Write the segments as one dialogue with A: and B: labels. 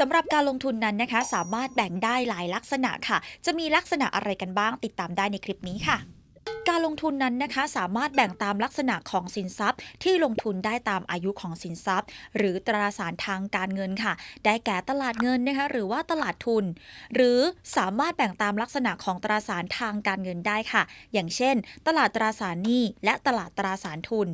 A: สำหรับการลงทุนนั้นนะคะ สามารถแบ่งได้หลายลักษณะค่ะ จะมีลักษณะอะไรกันบ้างติดตามได้ในคลิปนี้ค่ะ การลงทุนนั้นนะคะสามารถแบ่งตามลักษณะของสินทรัพย์ ที่ลงทุนได้ตามอายุของสินทรัพย์ หรือตราสารทางการเงินค่ะ ได้แก่ตลาดเงินนะคะหรือว่าตลาดทุน หรือสามารถแบ่งตามลักษณะของตราสารทางการเงินได้ค่ะ อย่างเช่น ตลาดตราสารหนี้และตลาดตราสารทุน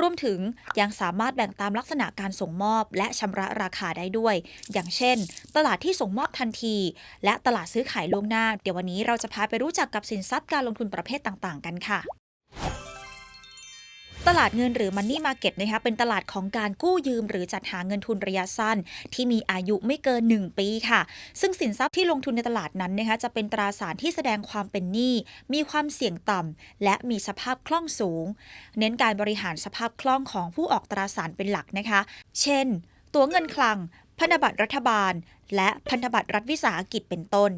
A: รวมถึงยังสามารถแบ่งตามลักษณะการส่งมอบ และชำระราคาได้ด้วย อย่างเช่น ตลาดที่ส่งมอบทันที และตลาดซื้อขายล่วงหน้า เดี๋ยววันนี้เราจะพาไปรู้จักกับสินทรัพย์การลงทุนประเภทต่างๆกันค่ะตลาดเงินหรือ Money Market นะคะเป็นตลาดของการกู้ยืมหรือจัดหาเงินทุนระยะสั้น ที่มีอายุไม่เกิน 1 ปีค่ะ ซึ่งสินทรัพย์ที่ลงทุนในตลาดนั้นนะคะจะเป็นตราสารที่แสดงความเป็นหนี้ มีความเสี่ยงต่ำและมีสภาพคล่องสูง เน้นการบริหารสภาพคล่องของผู้ออกตราสารเป็นหลักนะคะ เช่น ตัวเงินคลัง พันธบัตรรัฐบาล และพันธบัตรรัฐวิสาหกิจเป็นต้น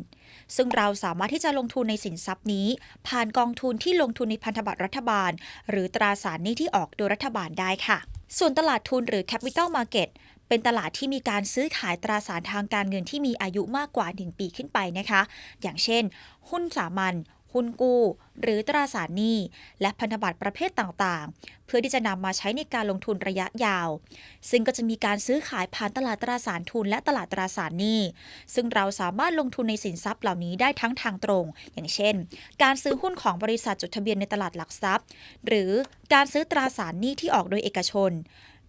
A: ซึ่งเราสามารถที่จะลงทุนในสินทรัพย์นี้ ผ่านกองทุนที่ลงทุนในพันธบัตรรัฐบาล หรือตราสารหนี้ที่ออกโดยรัฐบาลได้ค่ะ ส่วนตลาดทุนหรือ Capital Market เป็นตลาดที่มีการซื้อขายตราสารทางการเงินที่มีอายุมากกว่า 1 ปีขึ้นไปนะคะ อย่างเช่น หุ้นสามัญ หุ้นกู้ หรือตราสารหนี้ และพันธบัตรประเภทต่างๆ เพื่อที่จะนำมาใช้ในการลงทุนระยะยาว ซึ่งก็จะมีการซื้อขายผ่านตลาดตราสารทุนและตลาดตราสารหนี้ ซึ่งเราสามารถลงทุนในสินทรัพย์เหล่านี้ได้ทั้งทางตรง อย่างเช่น การซื้อหุ้นของบริษัทจดทะเบียนในตลาดหลักทรัพย์ หรือการซื้อตราสารหนี้ที่ออกโดยเอกชน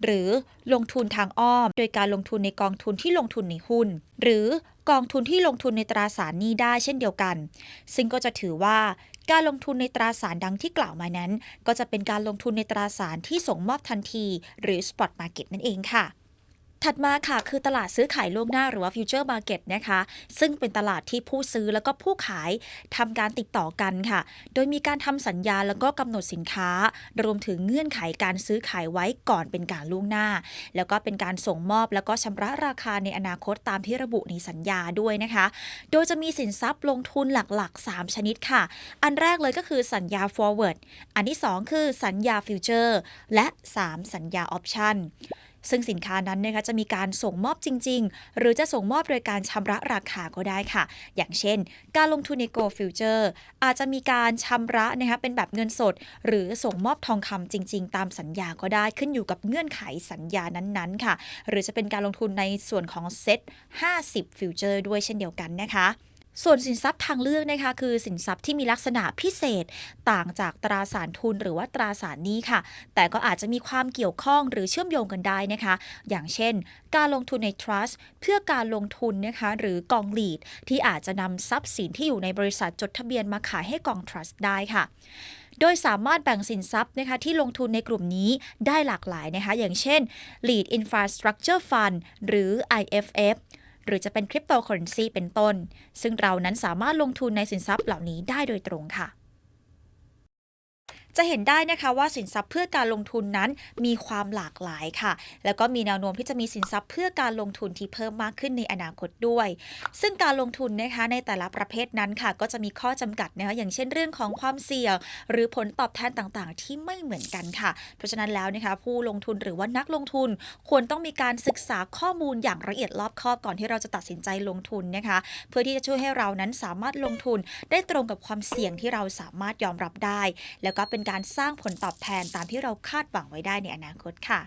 A: หรือลงทุนทางอ้อม โดยการลงทุนในกองทุนที่ลงทุนในหุ้น หรือกองทุนที่ลงทุนในตราสารหนี้ได้เช่นเดียวกัน ซึ่งก็จะถือว่าการลงทุนในตราสารดังที่กล่าวมานั้น ก็จะเป็นการลงทุนในตราสารที่ส่งมอบทันที หรือ spot market นั่นเองค่ะ ถัดมาค่ะคือตลาดซื้อขายล่วงหน้าหรือว่า future market นะคะ ซึ่งเป็นตลาดที่ผู้ซื้อแล้วก็ผู้ขายทำการติดต่อกันค่ะ โดยมีการทำสัญญาแล้วก็กำหนดสินค้า รวมถึงเงื่อนไขการซื้อขายไว้ก่อนเป็นการล่วงหน้า แล้วก็เป็นการส่งมอบแล้วก็ชำระราคาในอนาคตตามที่ระบุในสัญญาด้วยนะคะ โดยจะมีสินทรัพย์ลงทุนหลักๆ 3 ชนิดค่ะ อันแรกเลยก็คือสัญญา forward อันที่ 2 คือสัญญา future และ 3 สัญญา option ซึ่งสินค้านั้นนะคะจะมีการส่งมอบจริง ๆ หรือจะส่งมอบโดยการชำระราคาก็ได้ค่ะ อย่างเช่น การลงทุนใน Go Future อาจจะมีการชำระนะคะเป็นแบบเงินสด หรือส่งมอบทองคำจริง ๆ ตามสัญญาก็ได้ขึ้นอยู่กับเงื่อนไขสัญญานั้นๆค่ะ หรือจะเป็นการลงทุนในส่วนของเซ็ต50 Future ด้วยเช่นเดียวกันนะคะ ส่วนสินทรัพย์ทางเลือกนะคะคือสินทรัพย์ที่มีลักษณะพิเศษต่างจากตราสารทุนหรือว่าตราสารนี้ค่ะ แต่ก็อาจจะมีความเกี่ยวข้องหรือเชื่อมโยงกันได้นะคะ อย่างเช่น การลงทุนใน trust เพื่อการลงทุนนะคะหรือกอง lead ที่อาจจะนำทรัพย์สินที่อยู่ในบริษัทจดทะเบียนมาขายให้กอง trust ได้ค่ะโดยสามารถแบ่งสินทรัพย์นะคะที่ลงทุนในกลุ่มนี้ได้หลากหลายนะคะ อย่างเช่น lead infrastructure fund หรือ IFF หรือจะเป็นคริปโตเคอเรนซีเป็นต้น ซึ่งเรานั้นสามารถลงทุนในสินทรัพย์เหล่านี้ได้โดยตรงค่ะ จะเห็นได้นะคะว่าสินทรัพย์เพื่อการลงทุนนั้นมีความหลากหลายค่ะ แล้วก็มีแนวโน้มที่จะมีสินทรัพย์เพื่อการลงทุนที่เพิ่มมากขึ้นในอนาคตด้วย ซึ่งการลงทุนนะคะในแต่ละประเภทนั้นค่ะ ก็จะมีข้อจำกัดนะคะอย่างเช่นเรื่องของความเสี่ยง หรือผลตอบแทนต่างๆ ที่ไม่เหมือนกันค่ะ เพราะฉะนั้นแล้วนะคะผู้ลงทุนหรือว่านักลงทุน ควรต้องมีการศึกษาข้อมูลอย่างละเอียดรอบคอบก่อนที่เราจะตัดสินใจลงทุนนะคะ เพื่อที่จะช่วยให้เรานั้นสามารถลงทุนได้ตรงกับความเสี่ยงที่เราสามารถยอมรับได้ แล้วก็เป็นเป็นการสร้างผลตอบแทนตามที่เราคาดหวังไว้ได้ในอนาคตค่ะ